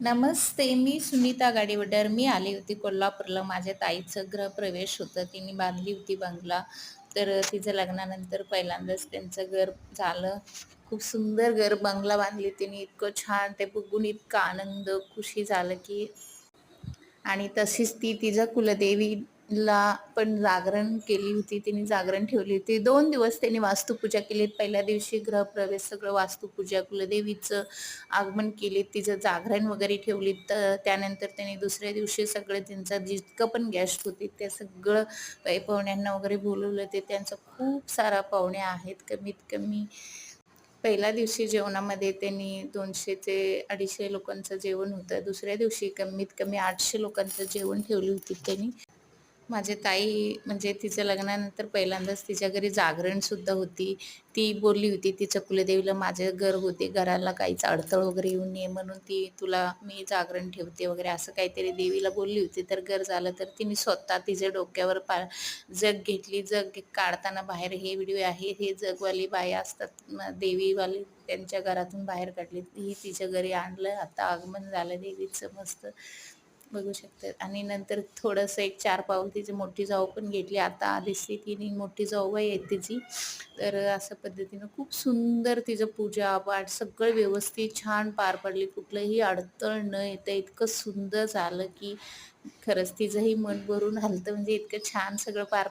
नमस्ते मी सुनीता गाडीवडर. मी आली होती कोल्हापूरला. माझ्या ताईचं गृहप्रवेश होतं. तिने बांधली होती बंगला. तर तिचं लग्नानंतर पहिल्यांदाच त्यांचं घर झालं. खूप सुंदर घर बंगला बांधली तिने. इतकं छान ते बघून इतका आनंद खुशी झालं की आणि तशीच ती तिचं कुलदेवी ला पण जागरण केली होती तिने जागरण ठेवली होती. दोन दिवस त्यांनी वास्तुपूजा केली. पहिल्या दिवशी ग्रहप्रवेश सगळं वास्तुपूजा कुलदेवीचं आगमन केली तिचं जागरण वगैरे ठेवली. तर त्यानंतर त्यांनी दुसऱ्या दिवशी सगळं त्यांचं जितकं पण गेस्ट होती ते सगळं पाहुण्यांना वगैरे बोलवलं. ते त्यांचं खूप सारा पाहुणे आहेत. कमीत कमी पहिल्या दिवशी जेवणामध्ये त्यांनी दोनशे ते अडीचशे लोकांचं जेवण होतं. दुसऱ्या दिवशी कमीत कमी आठशे लोकांचं जेवण ठेवली होती त्यांनी. माझे ताई म्हणजे तिच्या लग्नानंतर पहिल्यांदाच तिच्या घरी जागरणसुद्धा होती. ती बोलली होती तिच्या कुलदेवीला माझे घर होते घराला काहीच अडथळ वगैरे येऊ नये म्हणून ती तुला मी जागरण ठेवते वगैरे असं काहीतरी देवीला बोलली होती. तर घर झालं तर तिने स्वतः तिच्या डोक्यावर पा जग घेतली. जग काढताना बाहेर हे व्हिडिओ आहे हे जगवाली बाया असतात देवीवाली त्यांच्या घरातून बाहेर काढली. ही तिच्या घरी आणलं आता आगमन झालं देवीचं मस्त बघू शकतात. आणि नंतर थोडंसं एक चार पाऊल तिची मोठी जाऊ पण घेतली आता दिसली तिने मोठी जाऊ आहे तिची. तर अशा पद्धतीनं खूप सुंदर तिचं पूजा पाठ सगळं व्यवस्थित छान पार पडली. कुठलंही अडथळ न येतं इतकं सुंदर झालं की खरंच तिचंही मन भरून हलतं म्हणजे इतकं छान सगळं पार